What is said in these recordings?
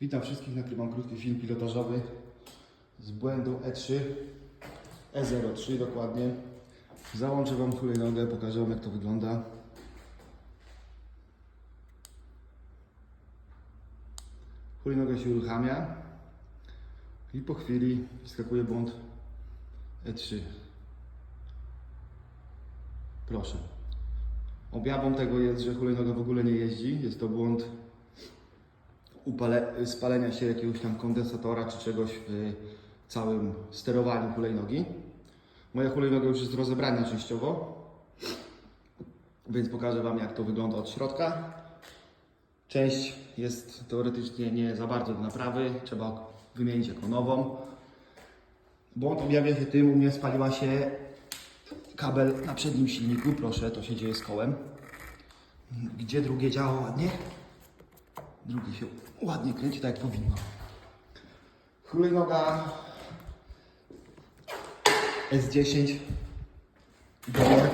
Witam wszystkich, nagrywam krótki film pilotażowy z błędu E E3, E03 dokładnie. Załączę Wam hulajnogę, pokażę Wam jak to wygląda. Hulajnoga się uruchamia i po chwili wskakuje błąd E3. Proszę. Objawą tego jest, że hulajnoga w ogóle nie jeździ. Jest to błąd upale, spalenia się jakiegoś tam kondensatora czy czegoś w całym sterowaniu hulajnogi. Moja hulajnoga już jest rozebrana częściowo, więc pokażę Wam jak to wygląda od środka. Część jest teoretycznie nie za bardzo do naprawy, trzeba wymienić jako nową. Błąd objawia się tym, u mnie spaliła się kabel na przednim silniku, proszę, to się dzieje z kołem. Gdzie drugie działa ładnie? Drugi się ładnie kręci, tak jak powinno. Hulajnoga S10 Dobre.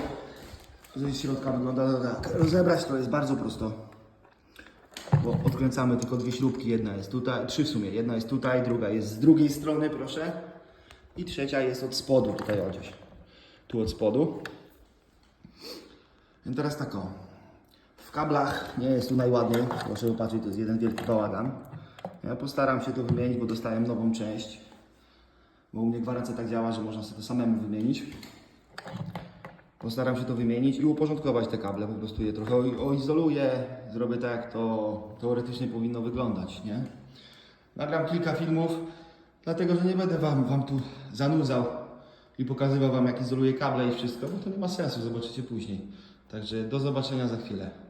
Z środka wygląda tak. Rozebrać to jest bardzo prosto. Bo odkręcamy tylko dwie śrubki. Jedna jest tutaj, trzy w sumie. Jedna jest tutaj, druga jest z drugiej strony, proszę. I trzecia jest od spodu, tutaj o gdzieś. Tu od spodu. I teraz tak o. W kablach nie jest tu najładniej. Proszę popatrzeć, to jest jeden wielki bałagan. Ja postaram się to wymienić, bo dostałem nową część. Bo u mnie gwarancja tak działa, że można sobie to samemu wymienić. Postaram się to wymienić i uporządkować te kable. Po prostu je trochę oizoluję. Zrobię tak, jak to teoretycznie powinno wyglądać, nie? Nagram kilka filmów, dlatego że nie będę wam, wam tu zanudzał i pokazywał wam, jak izoluję kable i wszystko, bo to nie ma sensu, zobaczycie później. Także do zobaczenia za chwilę.